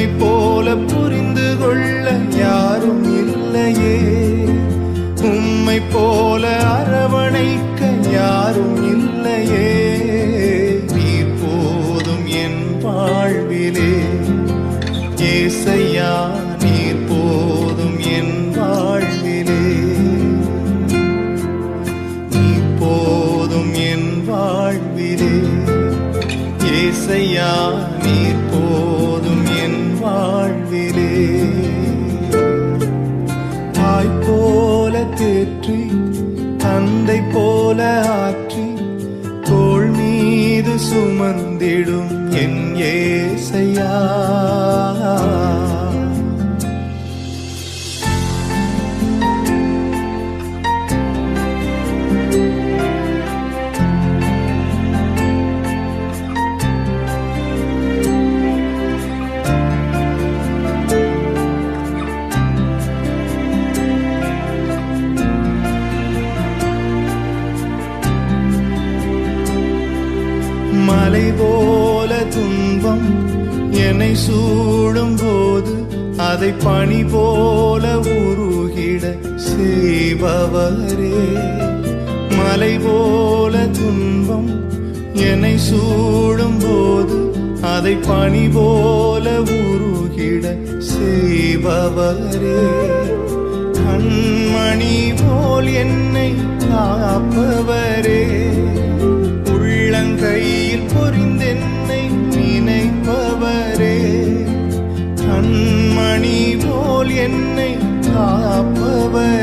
உம்மை போல புரிந்து கொள்ள யாரும் இல்லையே. உம்மை போல அரவணைக்க யாரும் இல்லையே. நீர் போதும் என் வாழ்விலே. ஏசையா நீர் போதும் என் வாழ்விலே. நீ போதும் என் வாழ்விலே. ஏசையா நீ தந்தை போல ஆற்றி தோல் மீது சுமந்திடும் என் ஏசையா. மலை போல துன்பம் என்னை சூடும் போது அதை பணி போல உருகிட செய்பவரே. மலை போல துன்பம் என்னை சூடும் போது அதை பணி போல உருகிட செய்பவரே. கண்மணி போல் என்னை காப்பவரே. போல் என்னை காப்பவர்